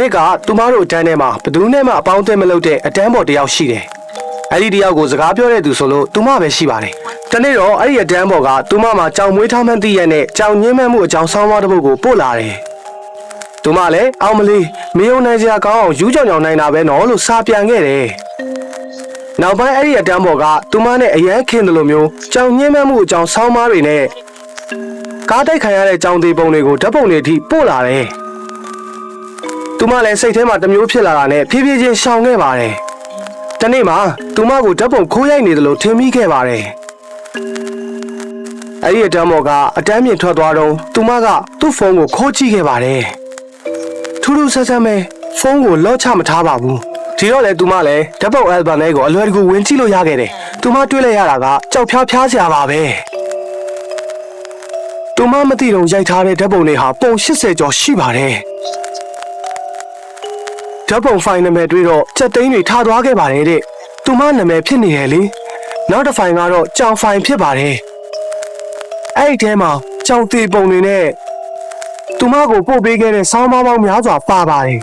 နစ်ကသူမတို့အတန်းထဲမှာဘယ်သူနဲ့မှအပေါင်းအသင်းမလုပ်တဲ့အတန်းပေါ်တစ်ယောက်ရှိတယ်အဲ့ဒီတစ်ယောက်ကိုစကားပြောတဲ့သူဆိုလို့သူမပဲရှိပါတယ်တနေ့တော့အဲ့ဒီအတန်းပေါ်ကသူမမှာကြောင်မွေးထားမှန်းသိရတဲ့ကြောင်ညင်းမှန်းမှုအကြောင်းဆောင်းပါးတစ်ပုဒ်ကိုပို့လာတယ်သူမလည်းအောင်မလေးမယုံနိုင်စရာကောင်းအောင်ယူကြောင်ကြောင်နိုင်တာပဲနော်လို့စာပြန်ခဲ့တယ်နောက်ပိုင်းအဲ့ဒီအတန်းပေါ်ကသူမနဲ့အရန်ခင်တယ်လို့မျိုးကြောင်ညင်းမှန်းမှုအကြောင်းဆောင်းပါးတွေနဲ့ကားတိုက်ခံရတဲ့ကြောင်သေးပုံတွေကိုဓာတ်ပုံတွေအထိပို့လာတယ် သူမလည်းစိတ်ထဲမှာတစ်မျိုးဖြစ်လာတာနဲ့ဖြည်းဖြည်းချင်းရှောင်ခဲ့ပါတယ်။တနေ့မှာသူမကိုဓာတ်ပုံခိုးရိုက်နေတယ်လို့ထင်မိခဲ့ပါတယ်။အဲ့ဒီအတန်းမော်ကအတန်းမြင့်ထွက်သွားတော့သူမကသူ့ဖုန်းကိုခိုးကြည့်ခဲ့ပါတယ်။ထူးထူးဆန်းဆန်းပဲဖုန်းကိုလော့ချမထားပါဘူး။ဒီတော့လေသူမလည်းဓာတ်ပုံအယ်ဘမ်လေးကိုအလွယ်တကူဝင်ကြည့်လို့ရခဲ့တယ်။သူမတွေ့လိုက်ရတာကကြောက်ဖျားဖျားစရာပါပဲ။သူမမသိတော့ရိုက်ထားတဲ့ဓာတ်ပုံတွေဟာပုံ80ကျော်ရှိပါတယ်။ ဓာတ်ပုံဖိုင်နာမည်တွေ့တော့ချက်သိန်းတွေထားသွားခဲ့ပါတယ်တဲ့။သူမနာမည်ဖြစ်နေတယ်လေ။နောက်တစ်ဖိုင်ကတော့ကြောင်ဖိုင်ဖြစ်ပါတယ်။အဲ့ဒီထဲမှာကြောင်သေးပုံတွေနဲ့သူမကိုပို့ပေးခဲ့တဲ့ဆောင်းပါးပေါင်းများစွာပါပါတယ်